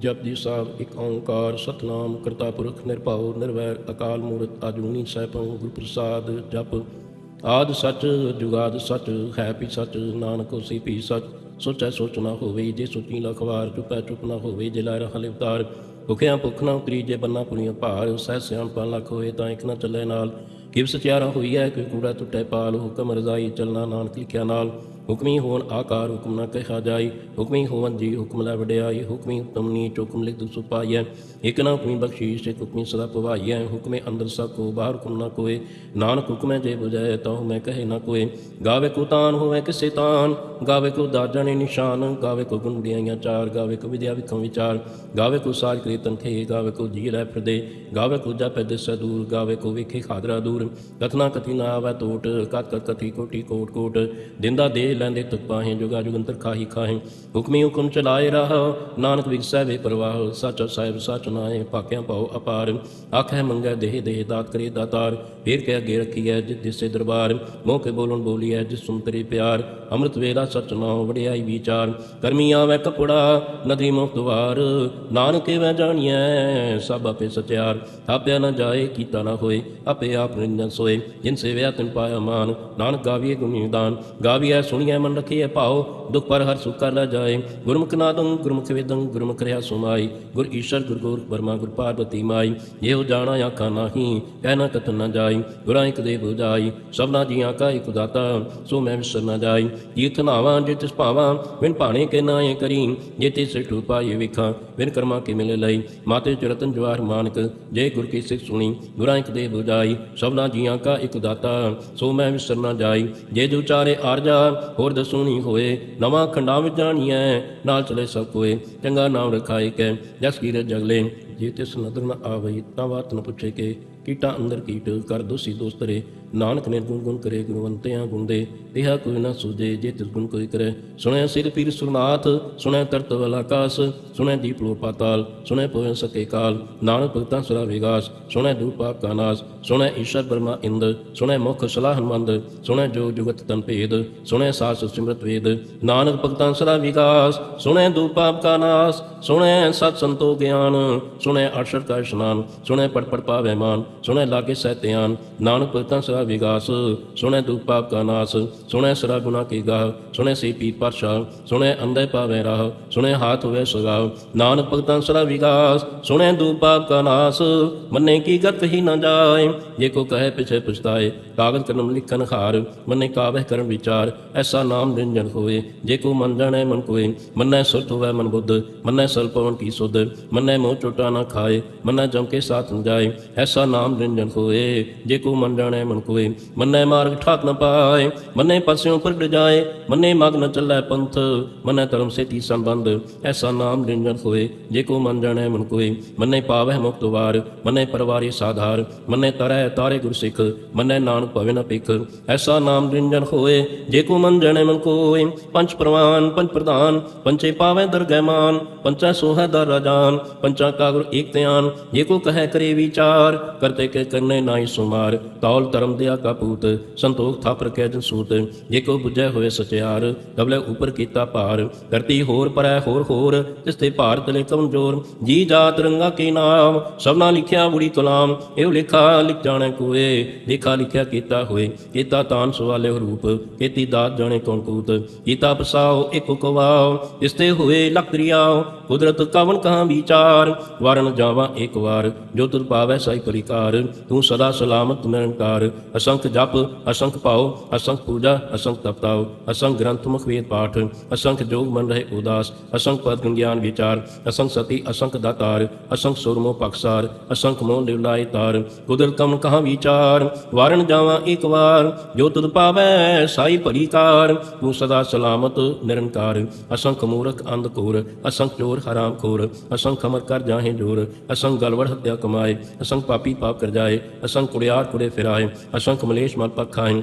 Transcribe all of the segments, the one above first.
ਜਪਜੀ ਸਾਹਿਬ, ਇੱਕ ਓੰਕਾਰ, ਸਤਨਾਮ, ਕਰਤਾ ਪੁਰਖ, ਨਿਰਭਉ, ਨਿਰਵੈਰ, ਅਕਾਲ ਮੂਰਤ, ਆਜੂਨੀ, ਸੈਭੰ ਗੁਰ ਪ੍ਰਸਾਦ ਜਪ। ਆਦ ਸੱਚ, ਜੁਗਾਦ ਸੱਚ, ਹੈ ਪੀ ਸੱਚ, ਨਾਨਕ ਸੀ ਪੀ ਸੱਚ। ਸੋਚੈ ਸੋਚ ਨਾ ਹੋਵੇ, ਜੇ ਸੋਚੀ ਲਖਵਾਰ ਚੁਪੈ ਚੁਪ ਨਾ ਹੋਵੇ, ਜੇ ਲੈ ਰਹਾ ਲਿਵਤਾਰ। ਭੁਖਿਆ ਭੁਖ ਨਾ ਉਤਰੀ, ਜੇ ਬੰਨਾ ਪੁਰੀਆਂ ਭਾਰ, ਸਹਿ ਸਿਆਣਪਾ ਲੱਖ ਹੋਏ, ਤਾਂ ਇੱਕ ਨਾ ਚੱਲੇ ਨਾਲ। ਕਿਵ ਸਚਿਆਰਾ ਹੋਈ ਹੈ ਕਿ ਕੂੜਾ ਟੁੱਟੇ ਪਾਲ, ਹੁਕਮ ਰਜ਼ਾਈ ਚੱਲਣਾ ਨਾਨਕ ਲਿਖਿਆ ਨਾਲ। ਹੁਕਮੀ ਹੋਣ ਆਕਾਰ ਹੁਕਮ ਨਾ ਕਹਿਆ ਜਾਈ ਹੁਕਮੀ ਹੋਵਨ ਜੀ ਹੁਕਮ ਲੈ ਵਡਿਆਈ ਹੁਕਮੀ ਹੁਕਮ ਨੀ ਹੁਕਮ ਲਿਖ ਦੁਸ ਪਾਈਐ ਇਕ ਨਾ ਹੁਕਮੀ ਬਖਸ਼ੀਸ਼, ਇਕ ਹੁਕਮੀ ਸਦਾ ਪਵਾਈਐ, ਹੁਕਮੇ ਅੰਦਰ ਸਭ ਕੋ ਬਾਹਰ ਹੁਕਮ ਨਾ ਕੋਏ, ਨਾਨਕ ਹੁਕਮੈ ਜੇ 부ਜੈ ਤਹੁ ਮੈਂ ਕਹੇ ਨਾ ਕੋਏ, ਗਾਵੇ ਕੋ ਤਾਨ ਹੋਵੇ ਕਿਸੇ ਤਾਨ, ਗਾਵੇ ਕੋ ਦਾਜਣੇ ਨਿਸ਼ਾਨ, ਗਾਵੇ ਕੋ ਗੁਣ ਚਾਰ, ਗਾਵੇ ਕੋ ਵਿਦਿਆ ਵਿਖਮ ਵਿਚਾਰ, ਗਾਵੇ ਕੋ ਸਾਜ ਕੀਰਤਨ ਥੇ ਗਾਵੇ ਕੋ ਜੀ ਲੈ ਫਿਰਦੇ, ਗਾਵੇ ਕੋ ਜਪੈ ਦਿਸੈ ਦੂਰ, ਗਾਵੇ ਕੋ ਵਿਖੇ ਖਾਦਰਾ ਦੂਰ, ਕਥਨਾ ਕਥੀ ਨਾ ਆਵੈ ਟੋਟ ਕਤ ਕਥੀ ਕੋਟੀ ਕੋਟ ਕੋਟ ਦਿੰਦਾ ਦੇ ਲੈਂਦੇ ਤੁਕ ਪਾਹੇ ਜੁਗਾ ਜੁਗੰਤਰ ਖਾਹੀ ਖਾਹੇ। ਹੁਕਮੀ ਹੁਕਮ ਚਲਾਏ ਰਹਾ, ਨਾਨਕ ਵਿਗਸੈ ਵੇ ਪ੍ਰਵਾਹ। ਸੱਚ ਸਾਹਿਬ, ਸੱਚ ਨਾਏ ਪਾਕਿਆਂ ਪਾਉ ਅਪਾਰ। ਆਖੈ ਮੰਗੈ ਦੇਹ ਦੇਹ ਦਾਤ ਕਰੇ ਦਾਤਾਰ। ਫੇਰ ਕੇ ਅੱਗੇ ਰੱਖੀਐ ਜਿਸ ਦਿਸੇ ਦਰਬਾਰ। ਮੋਹ ਕੇ ਬੋਲਣ ਬੋਲੀਐ ਜਿਸ ਸੁੰਤਰੇ ਪਿਆਰ। ਅੰਮ੍ਰਿਤ ਵੇਲਾ ਸਚ ਨਾਉ ਵਡਿਆਈ ਵਿਚਾਰ। ਕਰਮੀ ਆਵੈ ਕਪੜਾ ਨਦੀ ਮੁਕਤ ਵਾਰ ਨਾਨਕੇ ਵੈ ਜਾਣੀਐ ਸਭ ਆਪੇ ਸਚਿਆਰ ਆਪਿਆ ਨਾ ਜਾਏ, ਕੀਤਾ ਨਾ ਹੋਏ, ਆਪੇ ਆਪ ਨਿਰੰਜਨ ਸੋਏ। ਜਿਨ ਸੇਵਿਆ ਤਿਨ ਪਾਇਆ ਮਾਨ। ਨਾਨਕ ਗਾਵੀਏ ਗੁਣ ਨਿਦਾਨ ਗਾਵੀਐ ਸੁਣੀਐ ਮਨ ਰਖੀਐ ਭਾਉ, ਦੁਖ ਪਰ ਹਰ ਸੁਖ ਕਰ ਲੈ ਜਾਏ। ਗੁਰਮੁਖ ਨਾਦੰ, ਗੁਰਮੁਖ ਵੇਦੰ, ਗੁਰਮੁਖ ਰਿਆ ਸੁਮਾਈ ਗੁਰ ਈਸ਼ਰ, ਗੁਰ ਗੋਰਖ ਬਰਮਾ ਗੁਰ ਪਾਰਵਤੀ ਮਾਈ। ਇਹੋ ਜਾਣਾ ਆਖਾ ਨਾਹੀ, ਕਹਿ ਨਾ ਕਤ ਨਾ ਜਾਈ। ਗੁਰਾਂ ਇੱਕ ਦੇ 부ਜਾਈ ਸਭਨਾ ਜੀਆਂ ਕਾ ਇੱਕ ਦਾਤਾ, ਸੋ ਮੈਂ ਵਿਸਰ ਨਾ ਜਾਈ। ਤੀਰਥ ਨਾਵਾਂ ਜੇ ਤਿਸ ਭਾਵਾਂ ਬਿਨ ਭਾਣੇ ਕੇ ਨਾਏ ਕਰੀ। ਜੇ ਤੇ ਸਿੱਠੂ ਪਾਏ ਵਿਖਾਂ, ਬਿਨ ਕਰਮਾ ਕੇ ਮਿਲੇ ਲਈ। ਮਾਤੇ ਚਰਤਨ ਜਵਾਰ ਮਾਨਕ, ਜੇ ਗੁਰ ਕੀ ਸਿੱਖ ਸੁਣੀ, ਗੁਰਾਂ ਇੱਕ ਦੇ 부ਜਾਈ ਸਭਨਾ ਜੀਆਂ ਕਾ ਇੱਕ ਦਾਤਾ, ਸੋ ਮੈਂ ਵਿਸਰ ਨਾ ਜਾਈ। ਜੇ ਜੋ ਚਾਰੇ ਆਰਜਾ ਹੋਰ ਦਸੂਣੀ ਹੋਏ। ਨਵਾਂ ਖੰਡਾਂ ਵਿੱਚ ਜਾਣੀਐ, ਨਾਲ ਚਲੇ ਸਭ ਕੋਏ। ਚੰਗਾ ਨਾਮ ਰਖਾਏ ਕੈ ਜਸ ਕੀਰਤ ਜਗਲੇ। ਜੇ ਤਿਸ ਨਦਰ ਨ ਆਵਈ ਤਾਂ ਬਾਤ ਨ ਪੁੱਛੇ ਕੇ ਕੀਟਾ ਅੰਦਰ ਕੀਟ ਕਰ ਦੋਸੀ ਦੋਸਤਰੇ ਨਾਨਕ ਨੇ ਗੁਣ ਗੁਣ ਕਰੇ, ਗੁਣਵੰਤਿਆਂ ਗੁਣ ਦੇ। ਕੋਈ ਨਾ ਸੂਝੇ, ਜੇ ਤਿਸ ਗੁਣ ਕੋਈ ਕਰੇ। ਸੁਣਿਆ ਸਿਰ ਪੀਰ ਸੁਰਨਾਥ, ਸੁਣਿਆ ਤਰਤ ਵਲ ਆਕਾਸ, ਸੁਣਿਆ ਦੀਪ ਲੋ ਪਾਤਾਲ ਸੁਣਿਆ ਪਵਨ ਸਕੇ ਕਾਲ। ਨਾਨਕ ਭਗਤਾਂ ਸਰਾ ਵਿਗਾਸ ਸੁਣਿਆ ਦੂਪ ਪਾਪ ਕਾ ਸੁਣਿਆ ਈਸ਼ਰ ਬਰਮਾ ਇੰਦ, ਸੁਣਿਆ ਮੁਖ ਸਲਾਹਨਮੰਦ ਸੁਣਿਆ ਜੋ ਜੁਗਤ ਤਨ ਭੇਦ, ਸੁਣਿਆ ਸਾਸ ਸਿਮਰਤ ਵੇਦ। ਨਾਨਕ ਭਗਤਾਂ ਸਰਾ ਵਿਗਾਸ ਸੁਣਿਆ ਦੂਪ ਪਾਪ ਕਾ ਨਾਸ, ਸੁਣਿਆ ਸਤ ਸੰਤੋ ਗਿਆਨ ਸੁਣਿਆ ਅਕਸ਼ਰ ਕਾ ਇਸ਼ਨਾਨ ਸੁਣਿਆ ਪੜ ਪੜ ਪਾਵੇ ਮਾਨ ਸੁਣਿਆ ਲਾਗੇ ਸਹਿਤਿਆਨ ਨਾਨਕ ਭਗਤਾਂ ਸਰਾ ਵਿਗਾਸ ਸੁਣਿਆ ਦੂਪ ਪਾਪ ਕਾ ਨਾਸ ਸੁਣਿਆ ਸਰਾ ਗੁਨਾ ਕੀ ਗਾਹ ਸੁਣਿਆ ਸੀ ਪੀ ਪਾਸ਼ਾ ਸੁਣਿਆ ਅੰਧੇ ਪਾਵੇ ਰਾਹ ਸੁਣਿਆ ਹਾਥ ਹੋਵੇ ਸਗਾਵ ਨਾਨਕ ਭਗਤਾਂ ਸਰਾ ਵਿਗਾਸ ਸੁਣਿਆ ਦੂਪ ਪਾਪ ਕਾ ਨਾਸ, ਮੰਨੇ ਕੀ ਗਤ ਹੀ ਨਾ ਜਾਏ, ਜੇ ਕੋ ਕਹੇ ਪਿਛੇ ਪਛਤਾਏ, ਕਾਗਜ਼ ਕਲਮ ਲਿਖਨ ਹਾਰ, ਮੰਨੇ ਕਾਵਹਿ ਕਰਨ ਵਿਚਾਰ, ਐਸਾ ਨਾਮ ਨਿਰੰਜਨ ਹੋਏ, ਜੇ ਕੋ ਮਨ ਜਾਣੈ ਮਨ ਕੋਏ, ਮੰਨੈ ਸੁਰਤ ਹੋਵੇ ਮਨ ਬੁੱਧ, ਮੰਨੈ ਸਲਪਵਨ ਕੀ ਸੁਧ, ਮੰਨੈ ਮੋਹ ਚੋਟਾ ਨਾ ਖਾਏ, ਮੰਨੈ ਜਮ ਸਾਥ ਨ ਜਾਏ। ਐਸਾ ਨਾਮ ਨਿਰੰਜਨ ਹੋਏ, ਜੇ ਕੋ ਮਨ ਜਾਣੈ ਮਨ ਕੋਏ। ਮੰਨੈ ਮਾਰਗ ਠਾਕ ਨ ਪਾਏ, ਮੰਨੈ ਪਸਿਓਂ ਪ੍ਰਗਟ ਜਾਏ। ਮੰਨੈ ਮਗ ਨ ਚੱਲੈ ਪੰਥ, ਮੰਨੈ ਧਰਮ ਸੇਤੀ ਸੰਬੰਧ। ਐਸਾ ਨਾਮ ਨਿਰੰਜਨ ਹੋਏ, ਜੇ ਕੋ ਮਨ ਜਾਣੈ ਮਨ ਕੋਏ। ਮੰਨੈ ਪਾਵਹਿ ਮੁਕਤ ਵਾਰ, ਮੰਨੈ ਪਰਵਾਰੇ ਸਾਧਾਰ। ਮੰਨੈ ਤਰੈ ਤਾਰੇ ਗੁਰ ਸਿੱਖ ਮੰਨੈ ਨਾਨਕ ਭਵੇ ਨ ਭਿਖ। ਐਸਾ ਨਾਮ ਨਿਰੰਜਨ ਹੋਏ, ਜੇ ਕੋ ਮਨ ਜਾਣੈ ਮਨ ਕੋਏ। ਪੰਜ ਪ੍ਰਵਾਨ, ਪੰਜ ਪ੍ਰਧਾਨ ਪੰਚੇ ਪਾਵੈ ਦਰਗਹਿ ਮਾਨ। ਪੰਚਾ ਸੋਹੈ ਦਰ ਰਾਜਾਨ, ਪੰਚਾ ਕਾਗੁਰ ਏਕ ਧਿਆਨ, ਜੇ ਕੋ ਕਹੈ ਕਰੇ ਵਿਚਾਰ, ਕਰਤੇ ਕੇ ਕਰਨੇ ਨਾਹੀ ਸੁਮਾਰ। ਤੌਲ ਧਰਮ ਦਿਆ ਕਪੂਤ ਸੰਤੋਖ ਥਾਪਰ ਕੈ ਜਨ ਸੂਤ। ਜੇ ਕੋ ਬੁਝੈ ਹੋਏ ਸਚਿਆਰ ਤਬਲੇ ਉਪਰ ਕੀਤਾ ਭਾਰ। ਧਰਤੀ ਹੋਰ ਪਰੈ ਹੋਰ ਹੋਰ, ਤਿਸ ਤੇ ਭਾਰ ਤਲੇ ਕਮਜ਼ੋਰ ਜੀ ਜਾਤ ਰੰਗਾ ਕੇ ਨਾਮ, ਸਭਨਾ ਲਿਖਿਆ ਬੁੜੀ ਕਲਾਮ। ਇਹ ਲਿਖਾ ਲਿਖ ਜਾਣੈ ਕੋਏ, ਲਿਖਾ ਲਿਖਿਆ ਕੀਤਾ ਹੋਏ। ਕੀਤਾ ਤਾਨ ਸਵਾਲੇ ਰੂਪ, ਕੀਤੀ ਦਾਤ ਜਾਣੇ ਕੌਣ ਕੂਤ। ਕੀਤਾ ਪਸਾਓ ਇੱਕ ਕਵਾਓ ਇਸ ਤੇ ਹੋਏ ਲਕਰੀਆਓ ਕੁਦਰਤ ਕਵਨ ਕਹਾਂ ਵਿਚਾਰ ਵਾਰਨ ਜਾਵਾਂ ਇੱਕ ਵਾਰ, ਜੋ ਤੁਰ ਪਾਵੈ ਸਾਈ ਪਰਿਕਾਰ, ਤੂੰ ਸਦਾ ਸਲਾਮਤ ਨਿਰੰਕਾਰ। ਅਸੰਖ ਜਪ, ਅਸੰਖ ਭਾਉ ਅਸੰਖ ਪੂਜਾ, ਅਸੰਖ ਤਪਤਾਉ ਅਸੰਖ ਗ੍ਰੰਥ ਮੁਖ ਵੇਦ ਪਾਠ, ਅਸੰਖ ਜੋਗ ਮਨ ਰਹੇ ਉਦਾਸ। ਅਸੰਖ ਪਦ ਗਿਆਨ ਵਿਚਾਰ, ਅਸੰਖ ਸਤੀ, ਅਸੰਖ ਦਾਤਾਰ। ਅਸੰਖ ਸੁਰਮੋ ਪਕਸਾਰ ਅਸੰਖ ਮੋਹ ਨਿਰਲਾਇ ਤਾਰ। ਕੁਦਰਤ ਕਵਨ ਕਹਾਂ ਵਿਚਾਰ, ਵਾਰਨ ਜਾਵਾਂ ਇੱਕ ਵਾਰ, ਜੋ ਤੁਧ ਪਾਵੈ ਸਾਈ ਭਲੀਕਾਰ ਤੂੰ ਸਦਾ ਸਲਾਮਤ ਨਿਰੰਕਾਰ। ਅਸੰਖ ਮੂਰਖ ਅੰਧ ਕੋਰ ਅਸੰਖ ਚੋਰ ਹਰਾਮ ਖੋਰ। ਅਸੰਖ ਅਮਰ ਕਰ ਜਾਹੇ ਜੋਰ ਅਸੰਖ ਗਲਵੜ ਹੱਤਿਆ ਕਮਾਏ। ਅਸੰਖ ਪਾਪੀ ਪਾਪ ਕਰ ਜਾਏ। ਅਸੰਖ ਕੁੜਿਆਰ ਕੁੜੇ ਫਿਰਾਏ। ਅਸੰਖ ਮਲੇਸ਼ ਮਲ ਪਖਾਏ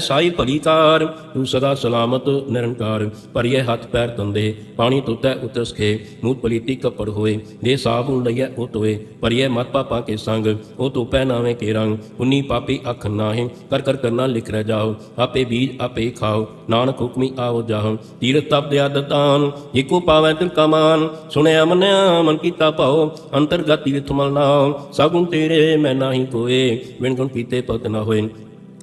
ਸਾਈ ਭਲੀਕਾਰ ਤੂੰ ਸਦਾ ਸਲਾਮਤ, ਨਿਰੰਕਾਰ। ਭਰੀਏ ਹੱਥ ਪੈਰ ਤੰਦੇ ਪਾਣੀ ਤੁਤੈ ਉਤਸ ਮੂਤ ਪਲੀਤੀ ਕਪੜ ਹੋਏ, ਦੇ ਸਾਬੂ ਲਈਐ ਉਹ ਤੋਏ ਭਰੀਏ ਮਤ ਪਾਪਾ ਕੇ ਸੰਗ, ਉਹ ਤੋ ਨਾਵੇਂ ਕੇ ਰੰਗ। ਉਨੀ ਪਾਪੀ ਅੱਖ ਨਾਹੀਂ, ਕਰ ਕਰ ਕਰਨਾ ਲਿਖ ਰਹਿ ਜਾਓ। ਆਪੇ ਬੀਜ ਆਪੇ ਖਾਓ, ਨਾਨਕ ਹੁਕਮੀ ਆਓ ਜਾਹੋ ਤੀਰਥ ਤਪ ਦਿਆ ਦਤਾਨ ਏਕੋ ਪਾਵੈ ਤਿਲ ਕਮਾਨ ਸੁਣਿਆ ਮੰਨਿਆ ਮਨ ਕੀਤਾ ਭਾਉ ਅੰਤਰਗਤ ਤੀਰਥ ਮਲ ਨਾਉ। ਸਗੁਣ ਤੇਰੇ ਮੈਂ ਨਾਹੀ ਕੋਏ ਵਿਣ ਗੁਣ ਕੀਤੇ ਪਤ ਨਾ ਹੋਏ।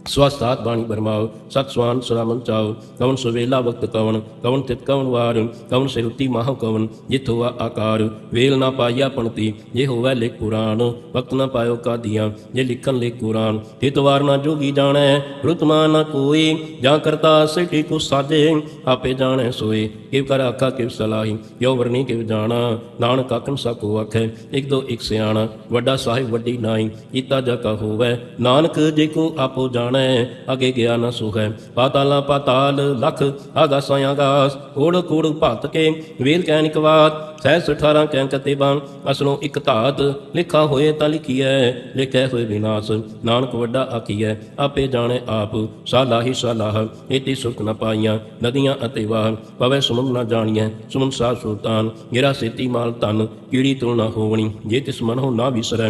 ਸਵਸਤਾਤ ਬਾਣੀ ਬਰਮਾਓ ਸਤ ਸਵਾਨ ਸਲਾਮਨ ਚਾਓ ਕਵਨ ਸੁਵੇਲਾ ਵਕਤ ਕਵਨ ਕਵਨ ਤਿਤ ਕਵਨ ਵਾਰ ਕਵਨ ਸਿਰੁਤੀ ਮਾਹ ਕਵਨ ਜਿਤ ਹੋਆ ਆਕਾਰ ਵੇਲ ਨਾ ਪਾਇਆ ਪਣਤੀ ਜੇ ਹੋਵੇ ਲਿਖ ਪੁਰਾਣ ਵਕਤ ਨਾ ਪਾਇਓ ਕਾਦੀਆਂ ਜੇ ਲਿਖਣ ਲਿਖ ਕੁਰਾਨ ਤਿਤ ਵਾਰ ਨਾ ਜੋਗੀ ਜਾਣੈ ਰੁਤਮਾ ਨਾ ਕੋਈ ਜਾਂ ਕਰਤਾ ਸਿਟੀ ਕੋ ਸਾਜੇ ਆਪੇ ਜਾਣੈ ਸੋਏ ਕਿਵ ਕਰ ਆਖਾ ਕਿਵ ਸਲਾਹੀ ਕਿਉ ਵਰਨੀ ਕਿਵ ਜਾਣਾ ਨਾਨਕ ਆਖਣ ਸਕੋ ਆਖੈ ਇਕ ਦੋ ਇਕ ਸਿਆਣਾ ਵੱਡਾ ਸਾਹਿਬ ਵੱਡੀ ਨਾਈ ਕੀਤਾ ਜਾ ਕਾ ਹੋਵੇ ਨਾਨਕ ਜੇ ਕੋ ਆਪੋ ਜਾਣੈ, ਅਗੇ ਗਿਆ ਨਾ ਸੁਹੈ ਪਾਤਾਲਾ ਪਾਤਾਲ ਲਖ ਆਗਾਸਾਂ ਆਗਾਸ ਕੋੜ ਕੋੜ ਭਤ ਕੇ ਵੇਲ ਕੈਨਿਕ ਬਾਤ ਸਹਿਸ 18 ਕੈਂ ਕਤੇਬਾਂ ਅਸਲੋਂ ਇੱਕ ਧਾਤ, ਲਿਖਾ ਹੋਏ ਤਾਂ ਲਿਖੀਐ, ਲਿਖੈ ਹੋਏ ਵਿਨਾਸ਼। ਨਾਨਕ ਵੱਡਾ ਆਖੀਐ, ਆਪੇ ਜਾਣੈ ਆਪ, ਸਾਲਾਹੀ ਸਾਲਾਹ ਇਤੀ ਸੁਖ ਨ ਪਾਈਆਂ ਨਦੀਆਂ ਅਤੇ ਵਾਹ ਪਵੈ ਸੁਮਨ ਨ ਜਾਣੀਐ, ਸੁਮਨ ਸਾਹ ਸੁਲਤਾਨ ਗਿਰਾ ਸੇਤੀ ਮਾਲ ਤਨ ਕੀੜੀ ਤੁਲ ਨ ਹੋਵਣੀ, ਜੇ ਤਿਸ ਮਨ ਹੋ ਨਾ ਵਿਸਰੈ।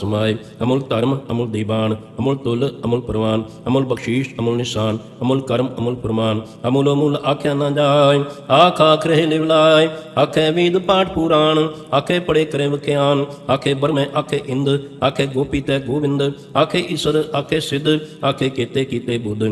ਸਮਾਏ। ਅਮੁਲ ਧਰਮ, ਅਮੁਲ ਦੀਵਾਨ, ਅਮੁਲ ਤੁਲ, ਅਮੁਲ ਪ੍ਰਵਾਨ, ਅਮੁਲ ਬਖਸ਼ੀਸ਼, ਅਮੁਲ ਨਿਸ਼ਾਨ, ਅਮੁਲ ਕਰਮ, ਅਮੁਲ ਪ੍ਰਮਾਨ ਅਮੁਲ ਅਮੁਲ ਆਖਿਆ ਨਾ ਜਾਏ, ਆਖ ਆਖ ਰਹੇ ਲਿਵਲਾਏ ਆਖੇ ਵੇਦ ਪਾਠ ਪੁਰਾਣ, ਆਖੇ ਪੜੇ ਕਰੇ ਵਿਖਿਆਨ ਆਖੇ ਬਰਮੇ, ਆਖੇ ਇੰਦ, ਆਖੇ ਗੋਪੀ ਤੇ ਗੋਵਿੰਦ। ਆਖੇ ਈਸ਼ਰ, ਆਖੇ ਸਿੱਧ, ਆਖੇ ਕੀਤੇ ਕੀਤੇ ਬੁੱਧ।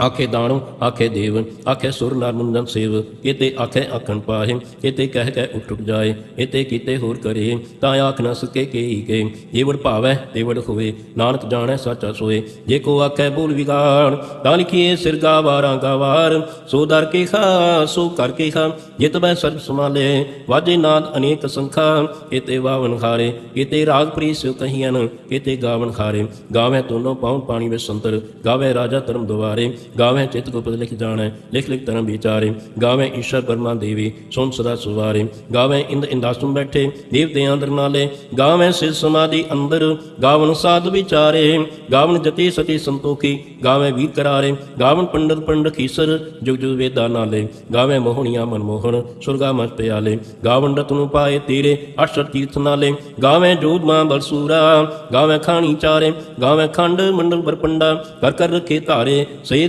ਆਖੇ ਦਾਣੋ, ਆਖੇ ਦੇਵ ਆਖੇ ਸੁਰ ਨਰਮੁੰਦਨ ਸੇਵ। ਕਿਤੇ ਆਖੇ ਆਖਣ ਪਾਹੇ, ਕਿਤੇ ਕਹਿ ਕਹਿ ਉੱਠ ਉੱਠ ਜਾਏ, ਕਿਤੇ ਕੀਤੇ ਹੋਰ ਕਰੇ। ਤਾਂ ਆਖ ਨਾ ਸਕੇ ਕੇ ਹੀ ਕੇ ਜੇ ਭਾਵੈ ਤੇਵੜ ਹੋਵੇ, ਨਾਨਕ ਜਾਣੈ ਸੱਚਾ ਸੋਏ। ਜੇ ਕੋ ਆਖੇ ਬੋਲ ਵਿਗਾੜ, ਤਾਂ ਲਿਖੀਏ ਸਿਰ ਗਾਵਾਰਾਂ ਗਾਵਾਰ। ਸੋ ਦਰ ਕੇ ਖਾ ਸੋ ਕਰ ਕੇ ਖਾ ਜਿਤ ਬੈ ਸਰਬ ਸਮਾਲੇ ਵਾਜੇ ਨਾਦ ਅਨੇਕ ਸੰਖਾ, ਕਿਤੇ ਵਾਵਨ ਖਾਰੇ ਕਿਤੇ ਰਾਗ ਪ੍ਰੀ ਸਿਉ ਕਹੀਆਂ ਕਿਤੇ ਗਾਵਨ ਖਾਰੇ ਗਾਵੇਂ ਤੋਨੋਂ ਪਾਉਣ ਪਾਣੀ ਵਿੱਚ ਸੰਤਰ, ਗਾਵੇ ਰਾਜਾ ਧਰਮ ਦੁਆਰੇ। ਗਾਵੇਂ ਚਿਤ ਗੁਪਤ ਲਿਖ ਜਾਣੈ, ਲਿਖ ਲਿਖ ਧਰਮ ਵਿਚਾਰੇ। ਗਾਵੇਂ ਈਸ਼ਰ ਬਰਮਾ ਦੇਵੀ ਸੁਨ ਸਦਾ ਸੁਵਾਰੇ। ਗਾਵੇਂ ਇੰਦ ਇੰਦਾਸੁਮ ਬੈਠੇ ਦੇਵਤਿਆਂ ਅੰਦਰ ਨਾਲੇ। ਗਾਵੇਂ ਸਿਰ ਸਮਾਧੀ ਅੰਦਰ, ਗਾਵਨ ਸਾਧ ਵਿਚਾਰੇ। ਗਾਵਨ ਜਤੀ ਸਤੀ ਸੰਤੋਖੀ, ਗਾਵੇਂ ਵੀਰ ਕਰਾਰੇ। ਗਾਵਨ ਪੰਡਤ ਪੰਡਤ ਖੀਸਰ, ਜੁਗ ਜੁਗ ਵੇਦਾ ਨਾਲੇ। ਗਾਵੇਂ ਮੋਹਣੀਆਂ ਮਨਮੋਹਣ, ਸੁਰਗਾ ਮਸ ਪਿਆਲੇ। ਗਾਵਨ ਰਤ ਨੂੰ ਪਾਏ ਤੇਰੇ ਅਸ਼ਰ ਤੀਰਥ ਨਾਲੇ। ਗਾਵੇਂ ਜੋਧ ਮਾਂ ਬਲਸੂਰਾ ਗਾਵੇਂ ਖਾਣੀ ਚਾਰੇ। ਗਾਵੇਂ ਖੰਡ ਮੰਡਲ ਬਰਪੰਡਾ, ਕਰ ਕਰ ਰਖੇ ਧਾਰੇ। ਸੇ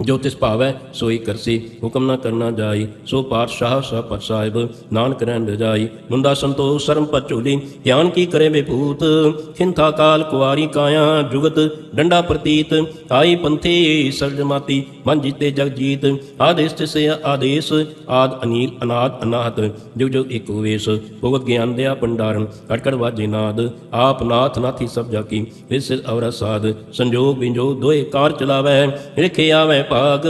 ਜੋ ਤਿਸ ਭਾਵੈ, ਸੋਈ ਕਰਸੀ, ਹੁਕਮ ਨਾ ਕਰਨਾ ਜਾਈ, ਸੋ ਪਾਤਸ਼ਾਹ ਸਭ ਸਾਹਿਬ, ਨਾਨਕ ਰਹਿਣ ਰਜਾਈ ਮੁੰਦਾ ਸੰਤੋਖ, ਸਰਮ ਪਤ ਝੋਲੀ, ਧਿਆਨ ਕੀ ਕਰੇ ਵਿਭੂਤ? ਖਿੰਥਾ ਕਾਲ ਕੁਆਰੀ ਕਾਇਆ, ਜੁਗਤ ਡੰਡਾ ਪ੍ਰਤੀਤ। ਆਈ ਪੰਥੀ ਸਰਜਮਾਤੀ ਮਨ ਜੀਤੇ ਜਗ ਜੀਤ। ਆਦੇਸ ਤਿਸੇ ਆਦੇਸ, ਆਦ ਅਨੀਲ, ਅਨਾਦ ਅਨਾਹਤ। ਜੁਗ ਜੁਗ ਏਕ ਵੇਸ ਭਗਤ ਗਿਆਨ ਦਿਆ ਭੰਡਾਰਨ। ਕੜਕੜ ਵਾਜੇ ਨਾਦ, ਆਪ ਨਾਥ ਨਾਥੀ ਸਭ ਜਾਕੀ। ਵਿਸ ਅਵਰ ਸਾਧ, ਸੰਜੋਗ ਵਿੰਜੋਗ ਦੋਏ ਕਾਰ ਚਲਾਵੈ, ਰਿਖੇ ਆਵੈ ਭਾਗ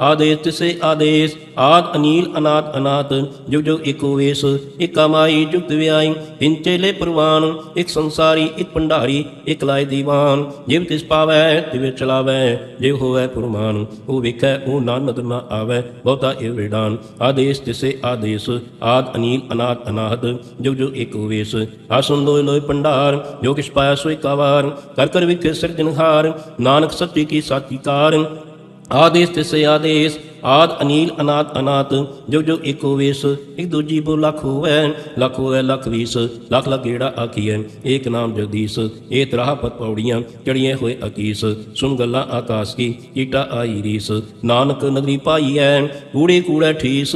ਆਦੇਸ ਤਿਸੇ ਆਦੇਸ, ਆਦ ਅਨੀਲ ਅਨਾਦ ਅਨਾਤ ਜੁਗ ਜੁਗ ਏਕੋ ਵੇਸ, ਇਕ ਕਮਾਈ ਜੁਗਤ ਵਿਆਈ, ਤਿੰਨ ਚੇਲੇ ਪ੍ਰਵਾਨ, ਇਕ ਸੰਸਾਰੀ, ਇਕ ਭੰਡਾਰੀ, ਇਕ ਲਾਇ ਦੀਵਾਨ, ਜਿਵ ਤਿਸ ਪਾਵੈ, ਤਿਵ ਚਲਾਵੈ ਜਿਵ ਹੋਵੈ ਪੁਰਮਾਨ, ਉਹ ਵੇਖੈ, ਉਹ ਨਾਨਕ ਨਾ ਆਵੈ, ਬਹੁਤਾ ਇਹ ਵਿਡਾਨ ਆਦੇਸ ਤਿਸੇ ਆਦੇਸ, ਆਦ ਅਨੀਲ ਅਨਾਦ ਅਨਾਹਤ ਜੁਗ ਜੁਗ ਏਕੋ ਵੇਸ, ਆਸੁਨ ਲੋਇ ਲੋਇ ਭੰਡਾਰ, ਜੋ ਕਿਛ ਪਾਇਆ ਸੋਈ ਕਾਵਾਰ, ਕਰ ਕਰ ਵਿਖੇ ਸਿਰਜਨਹਾਰ ਨਾਨਕ ਸੱਚੀ ਕੀ ਸਾਚੀ ਕਾਰ ਆਦੇਸ ਤਿਸੇ ਆਦੇਸ ਆਦ, ਅਨੀਲ ਅਨਾਤ ਅਨਾਤ, ਜੋ ਜੋ ਏਕੋ ਵੇਸ, ਇੱਕ ਦੂਜੀ ਬੋ ਲੱਖ ਹੋਵੈ ਲੱਖ ਹੋਵੈ, ਲੱਖ ਵੀਸ, ਲੱਖ ਲੱਖ ਗੇੜਾ ਆਖੀਐ ਏਕ ਨਾਮ ਜਗਦੀਸ਼, ਏ ਤਰਾਹ ਪਤ ਪੌੜੀਆਂ ਚੜੀਏ ਹੋਏ ਅਕੀਸ ਸੁਨ ਗੱਲਾਂ ਆਕਾਸ ਕੀ ਕੀਟਾ ਆਈ ਰੀਸ, ਨਾਨਕ ਨਗਰੀ ਪਾਈਐ ਕੂੜੇ ਕੂੜਾ ਠੀਸ,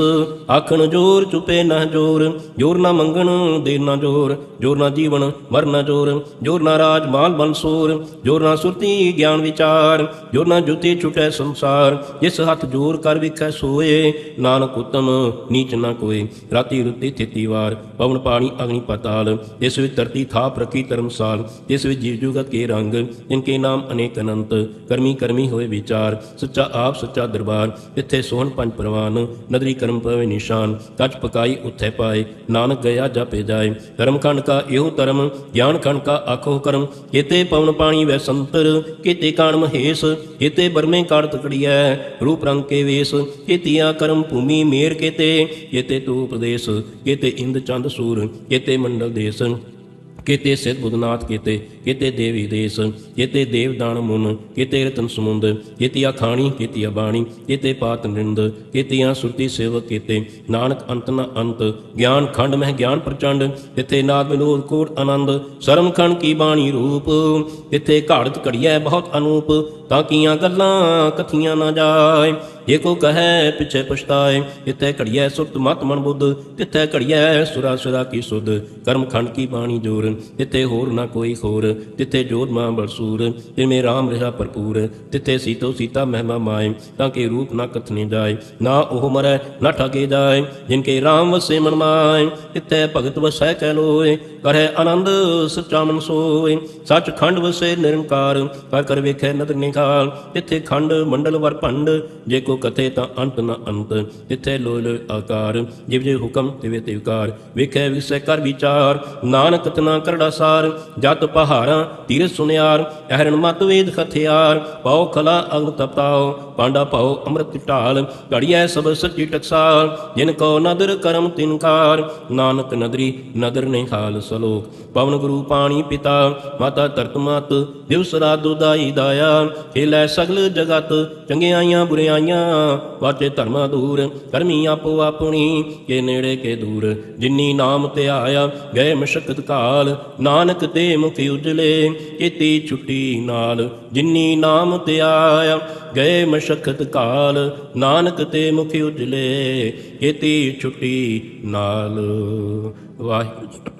ਆਖਣ ਜੋਰ ਚੁਪੇ ਨਾ ਜੋਰ ਜੋਰ ਨਾ ਮੰਗਣ ਦੇ ਨਾ ਜੋਰ ਜੋਰ ਨਾ ਜੀਵਨ ਮਰ ਨਾ ਜੋਰ ਜੋਰ ਨਾ ਰਾਜ ਮਾਲ ਬਨਸੂਰ ਜੋਰ ਨਾ ਸੁਰਤੀ ਗਿਆਨ ਵਿਚਾਰ, ਜੋਰ ਨਾ ਜੁਤੀ ਛੁਟੈ ਸੰਸਾਰ, ਜਿਸ ਹੱਥ ਜੋਰ ਕਰ ਵਿਖੈ ਸੋਏ। ਨਾਨਕ ਉਤਮ, ਨੀਚ ਨਾ ਕੋਏ। ਰਾਤੀ ਰੁੱਤੀ ਥਿਤੀ ਵਾਰ, ਪਵਨ ਪਾਣੀ ਅਗਨੀ ਪਤਾਲ। ਇਸ ਵਿੱਚ ਧਰਤੀ ਥਾਪ ਰਖੀ ਧਰਮਸਾਲ। ਇਸ ਵਿੱਚ ਜੀਵ ਜੁਗਤ ਕੇ ਰੰਗ ਇਨਕੇ ਨਾਮ ਅਨੇਕ ਅਨੰਤ। ਕਰਮੀ ਕਰਮੀ ਹੋਏ ਵਿਚਾਰ, ਸੱਚਾ ਆਪ ਸੱਚਾ ਦਰਬਾਰ। ਇੱਥੇ ਸੋਹਣ ਪੰਜ ਪ੍ਰਵਾਨ, ਨਦਰੀ ਕਰਮ ਪਵੇ ਨਿਸ਼ਾਨ। ਕੱਚ ਪਕਾਈ ਉੱਥੇ ਪਾਏ, ਨਾਨਕ ਗਿਆ ਜਾਪੇ ਜਾਏ। ਧਰਮ ਖੰਡ ਕਾ ਇਹੋ ਧਰਮ, ਗਿਆਨ ਖੰਡ ਕਾ ਆਖੋ ਕਰਮ। ਕਿਤੇ ਪਵਨ ਪਾਣੀ ਵੈ ਸੰਤਰ, ਕੀਤੇ ਕਾਣ ਮਹੇਸ਼। ਕੀਤੇ ਬਰਮੇ ਕਾੜ ਤਕੜੀਐ ਰੂਪ ਰੰਗ ਕੇ ਵੇਸ। ਕੀਤੀਆਂ ਕਰਮ ਭੂਮੀ ਮੇਰ ਕੀਤੇ ਕੀਤੇ ਤੂ ਉਪਦੇਸ਼, ਕੀਤੇ ਇੰਦ ਚੰਦ ਸੂਰ, ਕੀਤੇ ਮੰਡਲ ਦੇਸ, ਕੀਤੇ ਸਿਧ ਬੁਧਨਾਥ ਕੀਤੇ ਕੀਤੇ ਦੇਵੀ ਦੇਸ, ਕੀਤੇ ਦੇਵ ਮੁਨ, ਕੀਤੇ ਰਤਨ ਸਮੁੰਦ, ਕੀਤੀਆ ਖਾਣੀ ਕੀਤੀਆ ਬਾਣੀ, ਕੀਤੇ ਪਾਤ ਨਿੰਦ, ਕੀਤੀਆਂ ਸੁਰਤੀ ਸੇਵਕ ਕੀਤੇ, ਨਾਨਕ ਅੰਤ ਨ ਅੰਤ, ਗਿਆਨ ਖੰਡ ਮਹਿ ਗਿਆਨ ਪ੍ਰਚੰਡ ਤਿੱਥੇ ਨਾਦ ਵਿਨੋਦ ਕੋਟ ਆਨੰਦ, ਸਰਮ ਖਣ ਕੀ ਬਾਣੀ ਰੂਪ ਤਿੱਥੇ ਘਾੜਤ ਘੜੀਐ ਬਹੁਤ ਅਨੂਪ, ਤਾਂ ਕੀਆਂ ਗੱਲਾਂ ਕਥੀਆਂ ਨਾ ਜਾਏ ਜੇ ਕੋ ਕਹੈ ਪਿਛੇ ਪਛਤਾਏ ਤਿੱਥੇ ਘੜੀਐ ਸੁਰਤ ਮਤ ਮਨ ਬੁੱਧ ਤਿੱਥੇ ਘੜੀਐ ਸੁਰਾ ਸੁਰਾ ਕੀ ਸੁਧ। ਕਰਮ ਖੰਡ ਕੀ ਬਾਣੀ ਜੋਰ ਤਿੱਥੇ ਹੋਰ ਨਾ ਕੋਈ ਹੋਰ ਤਿੱਥੇ ਜੋਤ ਮਾਂ ਬਰਸੂਰ ਤਿਵੇਂ ਰਾਮ ਰਹਾ ਭਰਪੂਰ ਤਿੱਥੇ ਸੀਤੋ ਸੀਤਾ ਮਹਿਮਾ ਮਾਏ, ਤਾਂ ਕਿ ਰੂਪ ਨਾ ਕਥਨੇ ਜਾਏ, ਨਾ ਉਹ ਮਰੈ, ਨਾ ਠਗੇ ਜਾਏ। ਜਿਨ ਕੇ ਰਾਮ ਵਸੇ ਮਨ ਮਾਏ ਤਿੱਥੇ ਭਗਤ ਵਸੈ ਕਹਿ ਲੋਏ, ਕਰੈ ਆਨੰਦ ਸੱਚਾ ਮਨ ਸੋਏ। ਸੱਚ ਖੰਡ ਵਸੇ ਨਿਰੰਕਾਰ, ਕਰ ਕਰ ਵੇਖੈ ਨਦਰ ਨਿਕਾਲ ਤਿੱਥੇ ਖੰਡ ਮੰਡਲ ਵਰ ਭੰਡ, ਜੇ ਕੋ ਕਥੇ ਤਾਂ ਅੰਤ ਨ ਅੰਤ ਤਿੱਥੇ ਲੋਇ ਲੋਇ ਆਕਾਰ, ਜਿਵ ਜੇ ਹੁਕਮ, ਤਿਵੇ ਤੇ ਵਿਕਾਰ ਵੇਖੈ ਵਿਸੈ ਕਰ ਵਿਚਾਰ, ਨਾਨਕ ਤਨਾ ਕਰੜਾ ਸਾਰ। ਜਤ ਪਹਾਰਾਂ ਤੀਰ ਸੁਨਿਆਰ, ਅਹਰਣ ਮਤ ਵੇਦ ਹਥਿਆਰ। ਪਾਉ ਖਲਾ ਅਗ ਤਪਤਾਓ ਪਾਂਡਾ ਪਾਉ ਅੰਮ੍ਰਿਤ ਢਾਲ ਘੜੀਐ ਸਭ ਸੱਚੀ ਟਕਸਾਲ, ਜਿਨ ਕੋ ਨਦਰ ਕਰਮ ਤਿਨਕਾਰ ਨਾਨਕ ਨਦਰੀ ਨਦਰ ਨੇ ਹਾਲ ਸਲੋਕ। ਪਵਨ ਗੁਰੂ ਪਾਣੀ ਪਿਤਾ, ਮਾਤਾ ਧਰਤ ਮਤ ਦਿਵਸ ਰਾਤ ਦੁਦਾਈ ਦਾਇਆ, ਖੇਲੈ ਸਗਲ ਜਗਤ, ਚੰਗਿਆਈਆਂ ਬੁਰਿਆਈਆਂ, ਵਾਚੇ ਧਰਮਾ ਦੂਰ, ਕਰਮੀ ਆਪੋ ਆਪਣੀ, ਕੇ ਨੇੜੇ ਕੇ ਦੂਰ, ਜਿਨੀ ਨਾਮ ਤੇ ਆਇਆ, ਗਏ ਮਸ਼ਕਤ ਕਾਲ, ਨਾਨਕ ਤੇ ਮੁਖ ਉਜਲੇ, ਕੀਤੀ ਛੁੱਟੀ ਨਾਲ, ਜਿਨੀ ਨਾਮ ਤੇ ਆਇਆ ਗਏ ਮਸ਼ਕਤ ਕਾਲ ਨਾਨਕ ਤੇ ਮੁਖ ਉਜਲੇ ਕੀਤੀ ਛੁੱਟੀ ਨਾਲ। ਵਾਹਿਗੁਰੂ